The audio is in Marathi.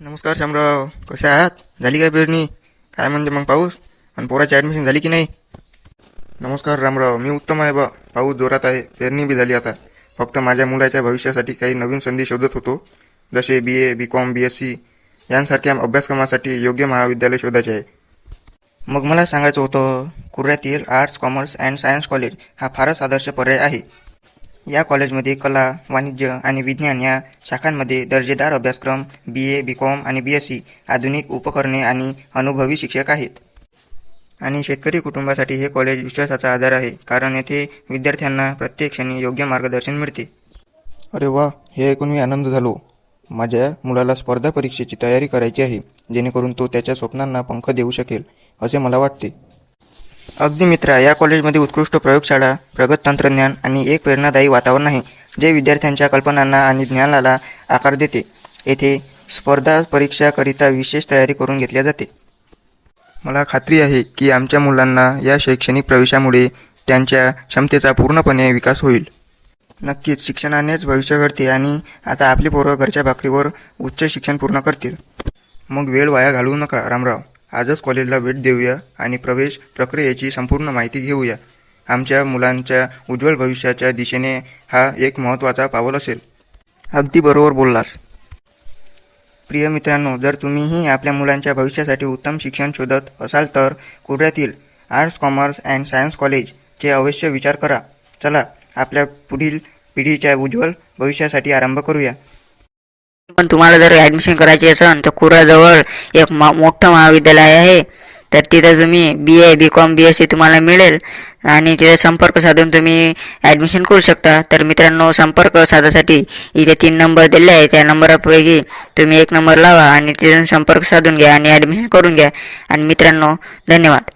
नमस्कार शामराव कसे आहात? झाली काय पेरणी? काय म्हणते मग पाऊस? आणि पोराची ॲडमिशन झाली की नाही? नमस्कार रामराव मी उत्तम आहे बा. पाऊस जोरात आहे पेरणी बी झाली आता. फक्त माझ्या मुलाच्या भविष्यासाठी काही नवीन संधी शोधत होतो. जसे B A B com B S C यांसारख्या अभ्यासक्रमासाठी योग्य महाविद्यालय शोधायचे आहे. मग मला सांगायचं होतं कुर्ऱ्यातील arts commerce and science college हा फारच आदर्श पर्याय आहे. या कॉलेजमध्ये कला वाणिज्य आणि विज्ञान या शाखांमध्ये दर्जेदार अभ्यासक्रम बी ए बी कॉम आणि बी एस सी आधुनिक उपकरणे आणि अनुभवी शिक्षक आहेत. आणि शेतकरी कुटुंबासाठी हे कॉलेज विश्वासाचा आधार आहे कारण येथे विद्यार्थ्यांना प्रत्येक क्षणी योग्य मार्गदर्शन मिळते. अरे वा हे ऐकून मी आनंद झालो. माझ्या मुलाला स्पर्धा परीक्षेची तयारी करायची आहे जेणेकरून तो त्याच्या स्वप्नांना पंख देऊ शकेल असे मला वाटते. अगदी मित्रा या कॉलेजमध्ये उत्कृष्ट प्रयोगशाळा प्रगत तंत्रज्ञान आणि एक प्रेरणादायी वातावरण आहे जे विद्यार्थ्यांच्या कल्पनांना आणि ज्ञानाला आकार देते. येथे स्पर्धा परीक्षाकरिता विशेष तयारी करून घेतल्या जाते. मला खात्री आहे की आमच्या मुलांना या शैक्षणिक प्रवेशामुळे त्यांच्या क्षमतेचा पूर्णपणे विकास होईल. नक्कीच शिक्षणानेच भविष्य घडते आणि आता आपली पोरं घरच्या भाकरीवर उच्च शिक्षण पूर्ण करतील. मग वेळ वाया घालवू नका रामराव. आजच कॉलेजला भेट देऊया आणि प्रवेश प्रक्रियेची संपूर्ण माहिती घेऊया. आमच्या मुलांच्या उज्ज्वल भविष्याच्या दिशेने हा एक महत्त्वाचा पावल असेल. अगदी बरोबर बोललास. प्रिय मित्रांनो जर तुम्हीही आपल्या मुलांच्या भविष्यासाठी उत्तम शिक्षण शोधत असाल तर कुर्ड्यातील आर्ट्स कॉमर्स अँड सायन्स कॉलेजचे अवश्य विचार करा. चला आपल्या पुढील पिढीच्या उज्ज्वल भविष्यासाठी आरंभ करूया. पण तुम्हाला जर ॲडमिशन करायची असेल तर कुराजवळ एक म मोठं महाविद्यालय आहे. तर तिथं तुम्ही B A B com B S C तुम्हाला मिळेल. आणि तिथे संपर्क साधून तुम्ही ॲडमिशन करू शकता. तर मित्रांनो संपर्क साधासाठी इथे तीन नंबर दिले आहे त्या नंबरापैकी तुम्ही एक नंबर लावा आणि तिथून संपर्क साधून घ्या आणि ॲडमिशन करून घ्या. आणि मित्रांनो धन्यवाद.